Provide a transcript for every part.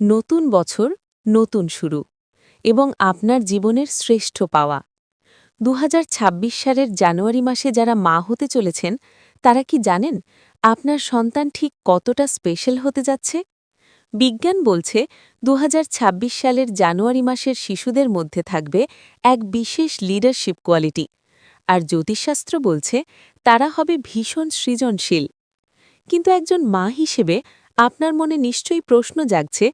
নতুন বছর, নতুন শুরু এবং আপনার জীবনের শ্রেষ্ঠ পাওয়া। দু হাজার ছাব্বিশ সালের জানুয়ারি মাসে যারা মা হতে চলেছেন, তারা কি জানেন আপনার সন্তান ঠিক কতটা স্পেশাল হতে যাচ্ছে? বিজ্ঞান বলছে দু হাজার ছাব্বিশ সালের জানুয়ারি মাসের শিশুদের মধ্যে থাকবে এক বিশেষ লিডারশিপ কোয়ালিটি আর জ্যোতিষশাস্ত্র বলছে তারা হবে ভীষণ সৃজনশীল। কিন্তু একজন মা হিসেবে আপনার মনে নিশ্চয়ই প্রশ্ন জাগছে,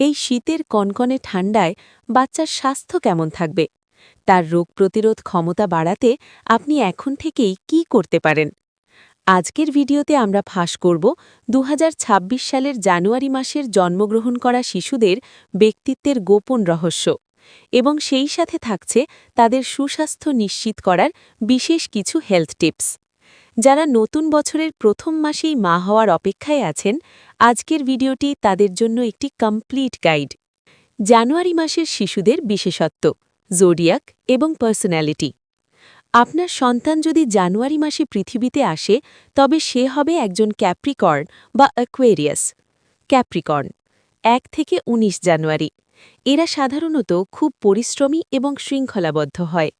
এই শীতের কনকনে ঠান্ডায় বাচ্চার স্বাস্থ্য কেমন থাকবে? তার রোগ প্রতিরোধ ক্ষমতা বাড়াতে আপনি এখন থেকেই কি করতে পারেন? আজকের ভিডিওতে আমরা ফাঁস করব দু হাজার ছাব্বিশ সালের জানুয়ারি মাসের জন্মগ্রহণ করা শিশুদের ব্যক্তিত্বের গোপন রহস্য এবং সেই সাথে থাকছে তাদের সুস্বাস্থ্য নিশ্চিত করার বিশেষ কিছু হেলথ টিপস যারা নতুন বছরের প্রথম মাসেই মা হওয়ার অপেক্ষায় আছেন, আজকের ভিডিওটি তাদের জন্য একটি কমপ্লিট গাইড। জানুয়ারি মাসের শিশুদের বিশেষত্ব, জোডিয়াক এবং পার্সোনালিটি। আপনার সন্তান যদি জানুয়ারি মাসে পৃথিবীতে আসে, তবে সে হবে একজন ক্যাপ্রিকর্ন বা অ্যাকোয়েরিয়াস। ক্যাপ্রিকর্ন, এক থেকে ১৯ জানুয়ারি। এরা সাধারণত খুব পরিশ্রমী এবং শৃঙ্খলাবদ্ধ হয়।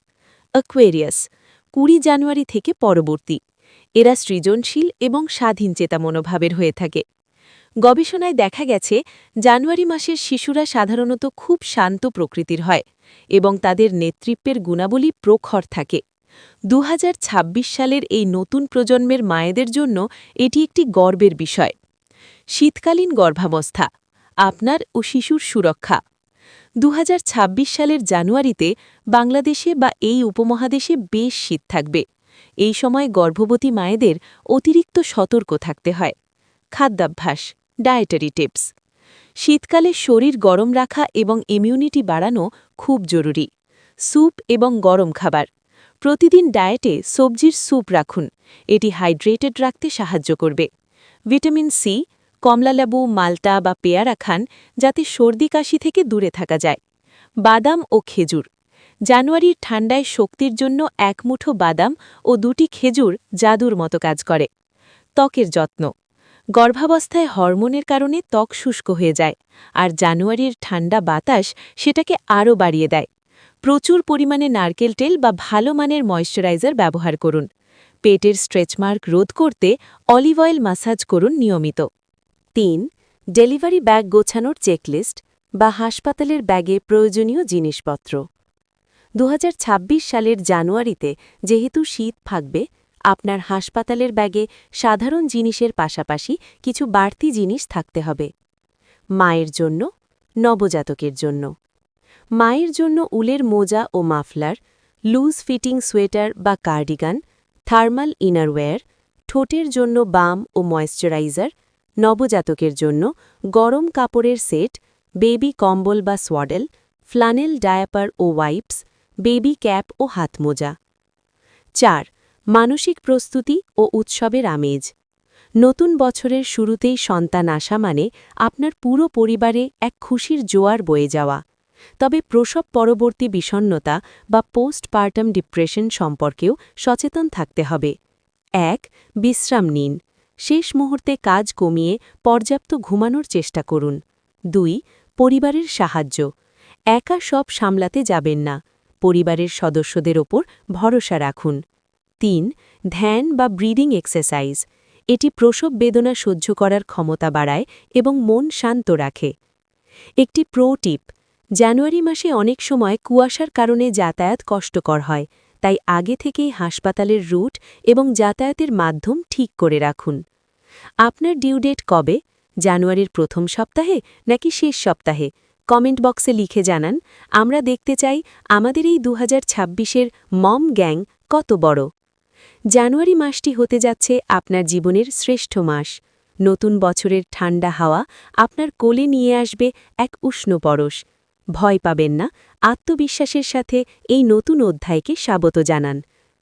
অ্যাকোয়েরিয়াস, কুড়ি জানুয়ারি থেকে পরবর্তী। এরা সৃজনশীল এবং স্বাধীন চেতা মনোভাবের হয়ে থাকে। গবেষণায় দেখা গেছে, জানুয়ারি মাসের শিশুরা সাধারণত খুব শান্ত প্রকৃতির হয় এবং তাদের নেতৃত্বের গুণাবলী প্রখর থাকে। দু হাজার ছাব্বিশ সালের এই নতুন প্রজন্মের মায়েদের জন্য এটি একটি গর্বের বিষয়। শীতকালীন গর্ভাবস্থা, আপনার ও শিশুর সুরক্ষা। দু হাজার ছাব্বিশ সালের জানুয়ারিতে বাংলাদেশে বা এই উপমহাদেশে বেশ শীত থাকবে। এই সময় গর্ভবতী মায়েদের অতিরিক্ত সতর্ক থাকতে হয়। খাদ্যাভ্যাস ডায়েটারি টিপস শীতকালে শরীর গরম রাখা এবং ইমিউনিটি বাড়ানো খুব জরুরি। স্যুপ এবং গরম খাবার। প্রতিদিন ডায়েটে সবজির স্যুপ রাখুন। এটি হাইড্রেটেড রাখতে সাহায্য করবে। ভিটামিন সি কমলালেবু মালটা বা পেয়ারা খান যাতে সর্দি কাশি থেকে দূরে থাকা যায়। বাদাম ও খেজুর। জানুয়ারির ঠান্ডায় শক্তির জন্য এক মুঠো বাদাম ও দুটি খেজুর জাদুর মতো কাজ করে। ত্বকের যত্ন। গর্ভাবস্থায় হরমোনের কারণে ত্বক শুষ্ক হয়ে যায় আর জানুয়ারির ঠান্ডা বাতাস সেটাকে আরও বাড়িয়ে দেয়। প্রচুর পরিমাণে নারকেল তেল বা ভালো মানের ময়শ্চারাইজার ব্যবহার করুন। পেটের স্ট্রেচমার্ক রোধ করতে অলিভ অয়েল মাসাজ করুন নিয়মিত। তিন, ডেলিভারি ব্যাগ গোছানোর চেকলিস্ট বা হাসপাতালের ব্যাগে প্রয়োজনীয় জিনিসপত্র। দু হাজার ছাব্বিশ সালের জানুয়ারিতে যেহেতু শীত থাকবে আপনার হাসপাতালের ব্যাগে সাধারণ জিনিসের পাশাপাশি কিছু বাড়তি জিনিস থাকতে হবে। মায়ের জন্য, নবজাতকের জন্য। মায়ের জন্য উলের মোজা ও মাফলার, লুজ ফিটিং সোয়েটার বা কার্ডিগান, থার্মাল ইনারওয়্যার, ঠোঁটের জন্য বাম ও ময়েশ্চারাইজার, নবজাতকের জন্য গরম কাপড়ের সেট, বেবি কম্বল বা সোয়াডেল, ফ্লানেল ডায়াপার ও ওয়াইপস বেবি ক্যাপ ও হাতমোজা চার, মানসিক প্রস্তুতি ও উৎসবের আমেজ। নতুন বছরের শুরুতেই সন্তান আসা মানে আপনার পুরো পরিবারে এক খুশির জোয়ার বয়ে যাওয়া। তবে প্রসব পরবর্তী বিষণ্নতা বা পোস্টপার্টাম ডিপ্রেশন সম্পর্কেও সচেতন থাকতে হবে। এক, বিশ্রাম নিন। শেষ মুহূর্তে কাজ কমিয়ে পর্যাপ্ত ঘুমানোর চেষ্টা করুন। দুই, পরিবারের সাহায্য। একা সব সামলাতে যাবেন না। পরিবারের সদস্যদের ওপর ভরসা রাখুন। তিন, ধ্যান বা ব্রিদিং এক্সারসাইজ এটি প্রসব বেদনা সহ্য করার ক্ষমতা বাড়ায় এবং মন শান্ত রাখে। একটি প্রো টিপ জানুয়ারি মাসে অনেক সময় কুয়াশার কারণে যাতায়াত কষ্টকর হয়, তাই আগে থেকেই হাসপাতালের রুট এবং যাতায়াতের মাধ্যম ঠিক করে রাখুন। আপনার ডিউ ডেট কবে? জানুয়ারির প্রথম সপ্তাহে নাকি শেষ সপ্তাহে? কমেন্ট বক্সে লিখে জানান, আমরা দেখতে চাই আমাদের এই দু হাজার মম গ্যাং কত বড়। জানুয়ারি মাসটি হতে যাচ্ছে আপনার জীবনের শ্রেষ্ঠ মাস। নতুন বছরের ঠান্ডা হাওয়া আপনার কোলে নিয়ে আসবে এক উষ্ণ পরশ। ভয় পাবেন না, আত্মবিশ্বাসের সাথে এই নতুন অধ্যায়কে স্বাগত জানান।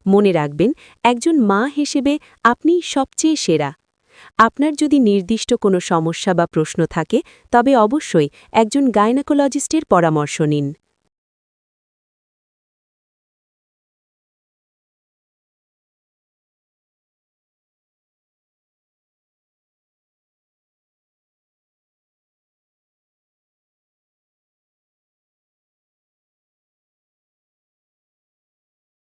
মনে রাখবেন, একজন মা হিসেবে আপনি সবচেয়ে সেরা। আপনার যদি নির্দিষ্ট কোনো সমস্যা বা প্রশ্ন থাকে তবে অবশ্যই একজন গাইনাকোলজিস্টের পরামর্শ নিন।